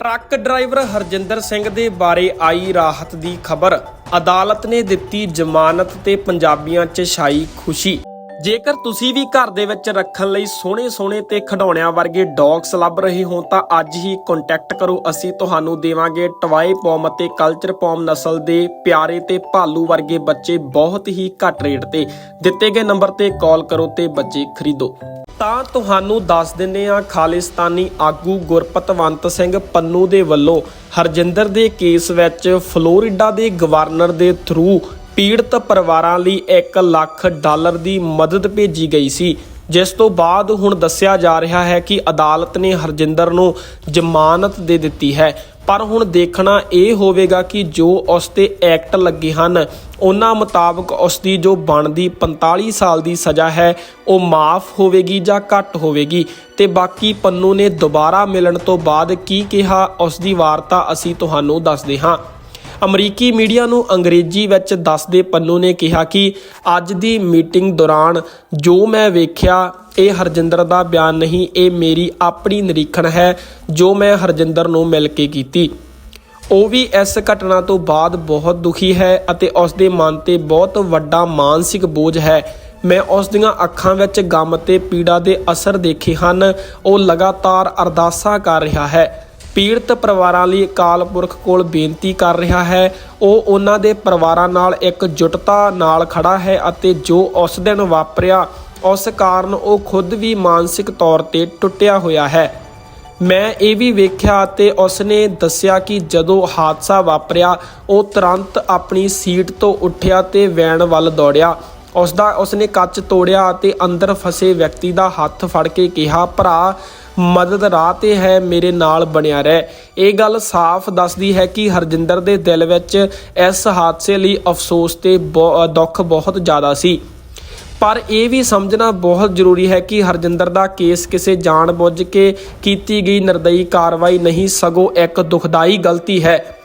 Truck driver Harjinder Singh ਦੇ ਬਾਰੇ ਆਈ ਰਾਹਤ ਦੀ ਖਬਰ। ਅਦਾਲਤ ਨੇ ਦਿੱਤੀ ਜ਼ਮਾਨਤ ਤੇ ਪੰਜਾਬੀਆਂ 'ਚ ਛਾਈ ਖੁਸ਼ੀ। ਜੇਕਰ ਤੁਸੀਂ ਵੀ ਘਰ ਦੇ ਵਿੱਚ ਰੱਖਣ ਲਈ ਸੋਹਣੇ ਸੋਹਣੇ ਤੇ ਖਿਡੌਣਿਆਂ ਵਰਗੇ ਡੌਗਸ ਲੱਭ ਰਹੇ ਹੋ, ਤਾਂ ਅੱਜ ਹੀ ਕੰਟੈਕਟ ਕਰੋ। ਅਸੀਂ ਤੁਹਾਨੂੰ ਦੇਵਾਂਗੇ ਟਵਾਈ ਪੌਮ ਅਤੇ ਕਲਚਰ ਪੌਮ ਨਸਲ ਦੇ ਪਿਆਰੇ ਤੇ ਭਾਲੂ ਵਰਗੇ ਬੱਚੇ ਬਹੁਤ ਹੀ ਘੱਟ ਰੇਟ ਤੇ। ਦਿੱਤੇ ਗਏ ਨੰਬਰ ਤੇ ਕਾਲ ਕਰੋ ਤੇ ਬੱਚੇ ਖਰੀਦੋ। ਤਾਂ ਤੁਹਾਨੂੰ ਦੱਸ ਦਿੰਨੇ ਆ ਖਾਲਿਸਤਾਨੀ ਆਗੂ ਗੁਰਪਤਵੰਤ ਸਿੰਘ ਪੰਨੂ ਦੇ ਵੱਲੋਂ ਹਰਜਿੰਦਰ ਦੇ ਕੇਸ ਵਿੱਚ ਫਲੋਰੀਡਾ ਦੇ ਗਵਰਨਰ ਦੇ ਥਰੂ ਪੀੜਤ ਪਰਿਵਾਰਾਂ ਲਈ 1 ਲੱਖ ਡਾਲਰ ਦੀ ਮਦਦ ਭੇਜੀ ਗਈ ਸੀ। ਜਿਸ ਤੋਂ ਬਾਅਦ ਹੁਣ ਦੱਸਿਆ ਜਾ ਰਿਹਾ ਹੈ ਕਿ ਅਦਾਲਤ ਨੇ ਹਰਜਿੰਦਰ ਨੂੰ ਜ਼ਮਾਨਤ ਦੇ ਦਿੱਤੀ ਹੈ। ਪਰ ਹੁਣ ਦੇਖਣਾ ਇਹ ਹੋਵੇਗਾ ਕਿ ਜੋ ਉਸ ਤੇ ਐਕਟ ਲੱਗੇ ਹਨ, ਉਹਨਾਂ ਮੁਤਾਬਕ ਉਸ ਦੀ ਜੋ ਬਣਦੀ 45 ਸਾਲ ਦੀ ਸਜ਼ਾ ਹੈ, ਉਹ ਮਾਫ ਹੋਵੇਗੀ ਜਾਂ ਘੱਟ ਹੋਵੇਗੀ। ਤੇ ਬਾਕੀ ਪੰਨੂ ਨੇ ਦੁਬਾਰਾ ਮਿਲਣ ਤੋਂ ਬਾਅਦ ਕੀ ਕਿਹਾ, ਉਸ ਦੀ ਵਾਰਤਾ ਅਸੀਂ ਤੁਹਾਨੂੰ ਦੱਸਦੇ ਹਾਂ। ਅਮਰੀਕੀ ਮੀਡੀਆ ਨੂੰ ਅੰਗਰੇਜ਼ੀ ਵਿੱਚ ਦੱਸਦੇ ਪੰਨੂ ਨੇ ਕਿਹਾ ਕਿ ਅੱਜ ਦੀ ਮੀਟਿੰਗ ਦੌਰਾਨ ਜੋ ਮੈਂ ਵੇਖਿਆ, ਇਹ ਹਰਜਿੰਦਰ ਦਾ ਬਿਆਨ ਨਹੀਂ, ਇਹ ਮੇਰੀ ਆਪਣੀ ਨਿਰੀਖਣ ਹੈ, ਜੋ ਮੈਂ ਹਰਜਿੰਦਰ ਨੂੰ ਮਿਲ ਕੇ ਕੀਤੀ। ਉਹ ਵੀ ਇਸ ਘਟਨਾ ਤੋਂ ਬਾਅਦ ਬਹੁਤ ਦੁਖੀ ਹੈ ਅਤੇ ਉਸ ਦੇ ਮਨ ਤੇ ਬਹੁਤ ਵੱਡਾ ਮਾਨਸਿਕ ਬੋਝ ਹੈ। ਮੈਂ ਉਸ ਦੀਆਂ ਅੱਖਾਂ ਵਿੱਚ ਗਮ ਤੇ ਪੀੜਾ ਦੇ ਅਸਰ ਦੇਖੇ ਹਨ। ਉਹ ਲਗਾਤਾਰ ਅਰਦਾਸਾਂ ਕਰ ਰਿਹਾ ਹੈ। ਪੀੜਤ ਪਰਿਵਾਰਾਂ ਲਈ ਅਕਾਲ ਪੁਰਖ ਕੋਲ ਬੇਨਤੀ ਕਰ ਰਿਹਾ ਹੈ। ਉਹ ਉਹਨਾਂ ਦੇ ਪਰਿਵਾਰਾਂ ਨਾਲ ਇੱਕ ਜੁਟਤਾ ਨਾਲ ਖੜਾ ਹੈ ਅਤੇ ਜੋ ਉਸ ਦਿਨ ਵਾਪਰਿਆ, ਉਸ ਕਾਰਨ ਉਹ ਖੁਦ ਵੀ ਮਾਨਸਿਕ ਤੌਰ ਤੇ ਟੁੱਟਿਆ ਹੋਇਆ ਹੈ। ਮੈਂ ਇਹ ਵੀ ਵੇਖਿਆ ਅਤੇ ਉਸਨੇ ਦੱਸਿਆ ਕਿ ਜਦੋਂ ਹਾਦਸਾ ਵਾਪਰਿਆ, ਉਹ ਤੁਰੰਤ ਆਪਣੀ ਸੀਟ ਤੋਂ ਉੱਠਿਆ ਤੇ ਵੈਨ ਵੱਲ ਦੌੜਿਆ। ਉਸ ਦਾ ਉਸਨੇ ਕੱਚ ਤੋੜਿਆ ਅਤੇ ਅੰਦਰ ਫਸੇ ਵਿਅਕਤੀ ਦਾ ਹੱਥ ਫੜ ਕੇ ਕਿਹਾ, ਭਰਾ ਮਦਦ ਰਾਹ ਤੇ ਹੈ, ਮੇਰੇ ਨਾਲ ਬਣਿਆ ਰਹਿ। ਇਹ ਗੱਲ ਸਾਫ਼ ਦੱਸਦੀ ਹੈ ਕਿ ਹਰਜਿੰਦਰ ਦੇ ਦਿਲ ਵਿੱਚ ਇਸ ਹਾਦਸੇ ਲਈ ਅਫਸੋਸ ਤੇ ਬਹੁ- ਦੁੱਖ ਬਹੁਤ ਜ਼ਿਆਦਾ ਸੀ। ਪਰ ਇਹ ਵੀ ਸਮਝਣਾ ਬਹੁਤ ਜ਼ਰੂਰੀ ਹੈ ਕਿ ਹਰਜਿੰਦਰ ਦਾ ਕੇਸ ਕਿਸੇ ਜਾਣਬੁੱਝ ਕੇ ਕੀਤੀ ਗਈ ਨਿਰਦਈ ਕਾਰਵਾਈ ਨਹੀਂ, ਸਗੋਂ ਇੱਕ ਦੁਖਦਾਈ ਗਲਤੀ ਹੈ।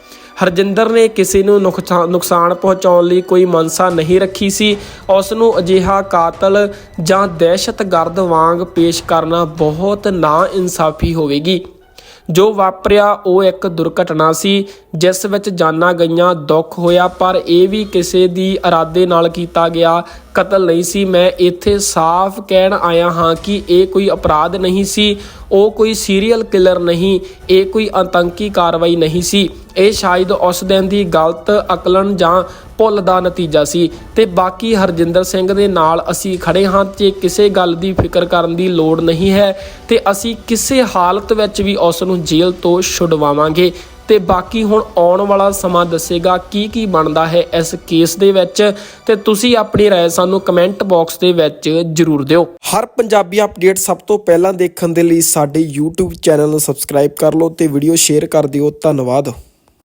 ਹਰਜਿੰਦਰ ਨੇ ਕਿਸੇ ਨੂੰ ਨੁਕਸਾ- ਨੁਕਸਾਨ ਪਹੁੰਚਾਉਣ ਲਈ ਕੋਈ ਮਨਸਾ ਨਹੀਂ ਰੱਖੀ ਸੀ। ਉਸ ਨੂੰ ਅਜਿਹਾ ਕਾਤਲ ਜਾਂ ਦਹਿਸ਼ਤਗਰਦ ਵਾਂਗ ਪੇਸ਼ ਕਰਨਾ ਬਹੁਤ ਨਾ ਇਨਸਾਫੀ ਹੋਵੇਗੀ। ਜੋ ਵਾਪਰਿਆ, ਉਹ ਇੱਕ ਦੁਰਘਟਨਾ ਸੀ, ਜਿਸ ਵਿੱਚ ਜਾਨਾਂ ਗਈਆਂ, ਦੁੱਖ ਹੋਇਆ, ਪਰ ਇਹ ਵੀ ਕਿਸੇ ਦੀ ਇਰਾਦੇ ਨਾਲ ਕੀਤਾ ਗਿਆ ਕਤਲ ਨਹੀਂ ਸੀ। ਮੈਂ ਇੱਥੇ ਸਾਫ਼ ਕਹਿਣ ਆਇਆ ਹਾਂ ਕਿ ਇਹ ਕੋਈ ਅਪਰਾਧ ਨਹੀਂ ਸੀ, ਉਹ ਕੋਈ ਸੀਰੀਅਲ ਕਿਲਰ ਨਹੀਂ, ਇਹ ਕੋਈ ਆਤੰਕੀ ਕਾਰਵਾਈ ਨਹੀਂ ਸੀ। ਇਹ ਸ਼ਾਇਦ ਉਸ ਦਿਨ ਦੀ ਗਲਤ ਅਕਲਨ ਜਾਂ ਭੁੱਲ ਦਾ ਨਤੀਜਾ ਸੀ ਤੇ ਬਾਕੀ ਹਰਜਿੰਦਰ ਸਿੰਘ ਦੇ ਨਾਲ ਅਸੀਂ ਖੜੇ ਹਾਂ ਤੇ ਕਿਸੇ ਗੱਲ ਦੀ ਫਿਕਰ ਕਰਨ ਦੀ ਲੋੜ ਨਹੀਂ ਹੈ ਤੇ ਅਸੀਂ ਕਿਸੇ ਹਾਲਤ ਵਿੱਚ ਵੀ ਉਸ ਨੂੰ ਜੇਲ੍ਹ ਤੋਂ ਛੁਡਵਾਵਾਂਗੇ ਤੇ ਬਾਕੀ ਹੁਣ ਆਉਣ ਵਾਲਾ ਸਮਾਂ ਦੱਸੇਗਾ ਕੀ ਕੀ ਬਣਦਾ ਹੈ ਇਸ ਕੇਸ ਦੇ ਵਿੱਚ ਤੇ ਤੁਸੀਂ ਆਪਣੀ رائے ਸਾਨੂੰ ਕਮੈਂਟ ਬਾਕਸ ਦੇ ਵਿੱਚ ਜਰੂਰ ਦਿਓ ਹਰ ਪੰਜਾਬੀ ਅਪਡੇਟ ਸਭ ਤੋਂ ਪਹਿਲਾਂ ਦੇਖਣ ਦੇ ਲਈ ਸਾਡੇ YouTube ਚੈਨਲ ਨੂੰ ਸਬਸਕ੍ਰਾਈਬ ਕਰ ਲਓ ਤੇ ਵੀਡੀਓ ਸ਼ੇਅਰ ਕਰ ਦਿਓ ਧੰਨਵਾਦ